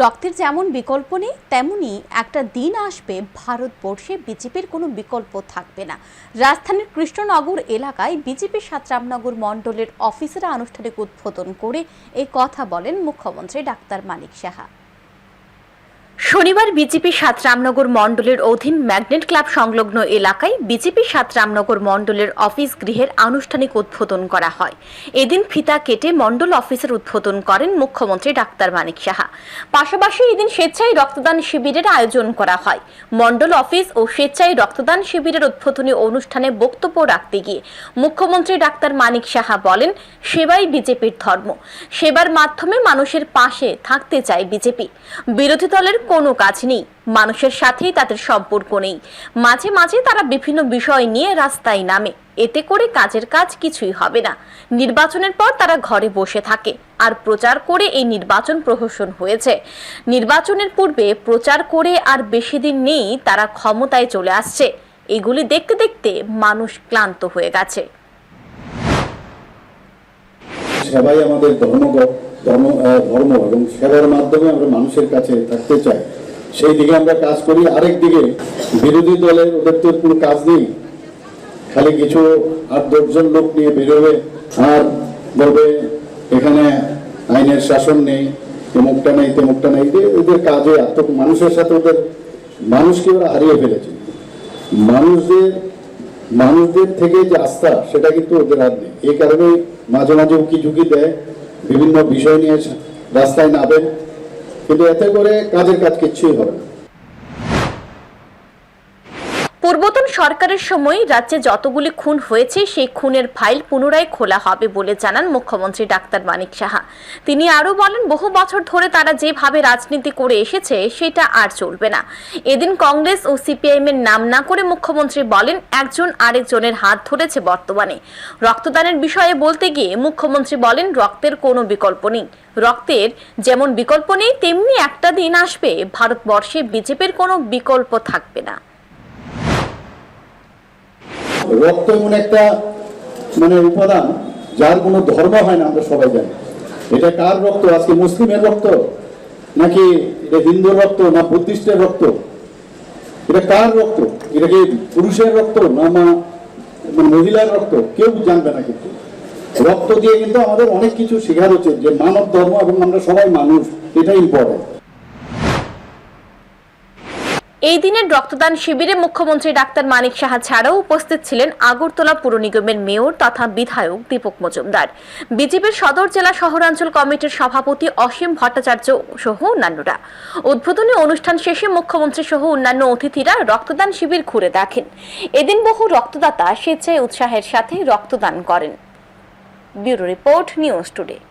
রক্তের যেমন বিকল্প নেই, তেমনি একটা দিন আসবে ভারতবর্ষে বিজেপির কোনো বিকল্প থাকবে না। রাজধানীর কৃষ্ণনগর এলাকায় বিজেপি সাতরামনগর মণ্ডলের অফিসেরা আনুষ্ঠানিক উদ্বোধন করে এই কথা বলেন মুখ্যমন্ত্রী ডাক্তার মানিক সাহা। শনিবার বিজেপি সাত রামনগর মণ্ডলের অধীন ম্যাগনেট ক্লাব সংলগ্ন এলাকায় বিজেপি সাত রামনগর মণ্ডলের অফিস গৃহের আনুষ্ঠানিক উদ্বোধন করা হয়। এদিন ফিতা কেটে মণ্ডল অফিসের উদ্বোধন করেন মুখ্যমন্ত্রী ডাক্তার মানিক সাহা। পাশাপাশি এদিন স্বেচ্ছায় রক্তদান শিবিরের আয়োজন করা হয়। মণ্ডল অফিস ও স্বেচ্ছায় রক্তদান শিবিরের উদ্বোধনী অনুষ্ঠানে বক্তব্য রাখতে গিয়ে মুখ্যমন্ত্রী ডাক্তার মানিক সাহা বলেন, সেবাই বিজেপির ধর্ম। সেবার মাধ্যমে মানুষের পাশে থাকতে চায় বিজেপি। বিরোধী দলের কোনো কাজ নেই। মানুষের সাথেই তাদের সম্পর্ক নেই। মাঝে মাঝে তারা বিভিন্ন বিষয় নিয়ে রাস্তায় নামে। এতে করে কাজের কাজ কিছুই হবে না। নির্বাচনের পর তারা ঘরে বসে থাকে আর প্রচার করে এই নির্বাচন প্রহসন হয়েছে। নির্বাচনের পূর্বে প্রচার করে আর বেশি দিন নেই তারা ক্ষমতায় চলে আসছে। এগুলি দেখতে দেখতে মানুষ ক্লান্ত হয়ে গেছে। সেবাই আমাদের ধর্ম ধর্ম ধর্ম এবং সেবার মাধ্যমে আমরা মানুষের কাছে থাকতে চাই। সেই দিকে আমরা কাজ করি। আরেক দিকে বিরোধী দলের ওদের তো কোনো কাজ নেই। খালি কিছু আট দশজন লোক নিয়ে বেরোবে। আর বলবে, এখানে আইনের শাসন নেই, তেমুকটা নেই তেমুকটা নেই। এদের কাজে এত মানুষের সাথে ওদের, মানুষকে ওরা হারিয়ে ফেলেছে। মানুষদের মানুষদের থেকে যে আস্থা, সেটা কিন্তু ওদের হাত নেই। এই কারণে মাঝে মাঝে উকি ঝুঁকি দেয়, বিভিন্ন বিষয় নিয়ে রাস্তায় নামে কিন্তু এতে করে কাজের কাজ কিচ্ছুই হবে না। পূর্বতন সরকারের সময় রাজ্যে যতগুলি খুন হয়েছে, সেই খুনের ফাইল পুনরায় খোলা হবে বলে জানান মুখ্যমন্ত্রী ডাক্তার মানিক সাহা। তিনি আরও বলেন, বহু বছর ধরে তারা যেভাবে রাজনীতি করে এসেছে, সেটা আর চলবে না। এদিন কংগ্রেস ও সিপিআইএম এর নাম না করে মুখ্যমন্ত্রী বলেন, একজন আরেকজনের হাত ধরেছে বর্তমানে। রক্তদানের বিষয়ে বলতে গিয়ে মুখ্যমন্ত্রী বলেন, রক্তের কোনো বিকল্প নেই। রক্তের যেমন বিকল্প নেই, তেমনি একটা দিন আসবে। ভারতবর্ষে বিজেপির কোনো বিকল্প থাকবে না। রক্ত এমন একটা মানে উপাদান যার কোনো ধর্ম হয় না, আমরা সবাই জানি। এটা কার রক্ত? আজকে মুসলিমের রক্ত? নাকি এটা হিন্দুর রক্ত না বুদ্ধিস্টের রক্ত? এটা কার রক্ত? এটা কি পুরুষের রক্ত না মা মানে মহিলার রক্ত? কেউ জানবে না কিন্তু। রক্ত দিয়ে কিন্তু আমাদের অনেক কিছু শেখার উচিত যে মানব ধর্ম এবং আমরা সবাই মানুষ, এটাই ইম্পর্টেন্ট এই দিনের রক্তদান শিবিরে মুখ্যমন্ত্রী ডাক্তার মানিক সাহা ছাড়াও উপস্থিত ছিলেন আগরতলা পুর নিগমের মেয়র তথা বিধায়ক দীপক মজুমদার। বিজেপির সদর জেলা শহরাঞ্চল কমিটির সভাপতি অসীম ভট্টাচার্য সহ অন্যান্যরা। উদ্বোধনী অনুষ্ঠান শেষে মুখ্যমন্ত্রী সহ অন্যান্য অতিথিরা রক্তদান শিবির ঘুরে দেখেন। এদিন বহু রক্তদাতা স্বেচ্ছায় উৎসাহের সাথে রক্তদান করেন। Bureau report news today.